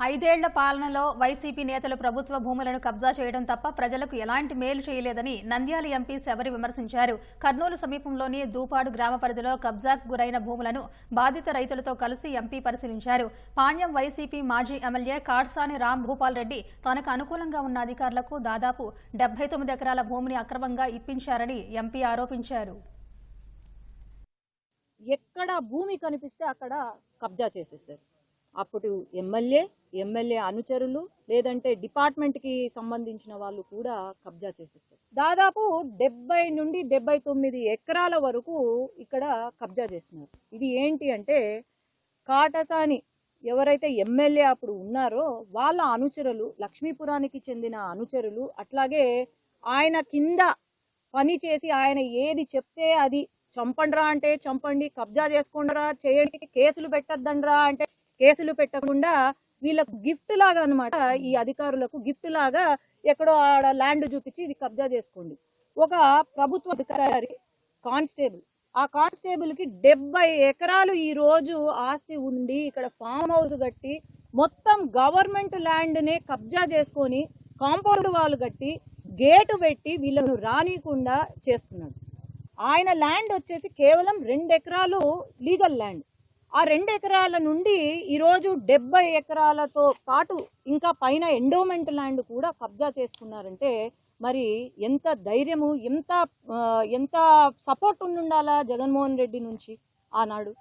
ఐదేళ్ళ పాలనలో వైసీపీ నేతలు ప్రభుత్వ భూములను కబ్జా చేయడం తప్ప ప్రజలకు ఎలాంటి మేలు చేయలేదని నంద్యాల ఎంపీ శబరి విమర్శించారు. కర్నూలు సమీపంలోని దూపాడు గ్రామ పరిధిలో కబ్జాకు గురైన భూములను బాధిత రైతులతో కలిసి ఎంపీ పరిశీలించారు. పాణ్యం వైసీపీ మాజీ ఎమ్మెల్యే కాడ్సాని రామ్ భూపాల్ రెడ్డి తనకు అనుకూలంగా ఉన్న అధికారులకు దాదాపు డెబ్బై తొమ్మిది ఎకరాల భూమిని అక్రమంగా ఇప్పించారని ఎంపీ ఆరోపించారు. ఎక్కడ భూమి కనిపిస్తే అక్కడ కబ్జా చేసేసారు అప్పుడు ఎమ్మెల్యే ఎమ్మెల్యే అనుచరులు లేదంటే డిపార్ట్మెంట్కి సంబంధించిన వాళ్ళు కూడా కబ్జా చేసేసారు దాదాపు డెబ్బై నుండి డెబ్బై తొమ్మిది ఎకరాల వరకు ఇక్కడ కబ్జా చేస్తున్నారు. ఇది ఏంటి అంటే కాటసాని ఎవరైతే ఎమ్మెల్యే అప్పుడు ఉన్నారో వాళ్ళ అనుచరులు లక్ష్మీపురానికి చెందిన అనుచరులు అట్లాగే ఆయన కింద పని చేసి ఆయన ఏది చెప్తే అది చంపండ్రా అంటే చంపండి కబ్జా చేసుకోండిరా చేయండి కేసులు పెట్టద్దండ్రా అంటే కేసులు పెట్టకుండా వీళ్ళకు గిఫ్ట్ లాగా అన్నమాట. ఈ అధికారులకు గిఫ్ట్ లాగా ఎక్కడో ఆడ ల్యాండ్ చూపించి ఇది కబ్జా చేసుకోండి. ఒక ప్రభుత్వ అధికారి కానిస్టేబుల్. ఆ కానిస్టేబుల్కి డెబ్బై ఎకరాలు ఈ రోజు ఆస్తి ఉండి ఇక్కడ ఫామ్ హౌస్ కట్టి మొత్తం గవర్నమెంట్ ల్యాండ్నే కబ్జా చేసుకొని కాంపౌండ్ వాళ్ళు కట్టి గేటు పెట్టి వీళ్ళను రానియకుండా చేస్తున్నాడు ఆయన ల్యాండ్ వచ్చేసి కేవలం రెండు ఎకరాలు లీగల్ ల్యాండ్. ఆ రెండు ఎకరాల నుండి ఈరోజు డెబ్బై ఎకరాలతో పాటు ఇంకా పైన ఎండోమెంట్ ల్యాండ్ కూడా కబ్జా చేసుకున్నారంటే మరి ఎంత ధైర్యము ఎంత ఎంత సపోర్ట్ ఉండాలా జగన్మోహన్ రెడ్డి నుంచి ఆనాడు?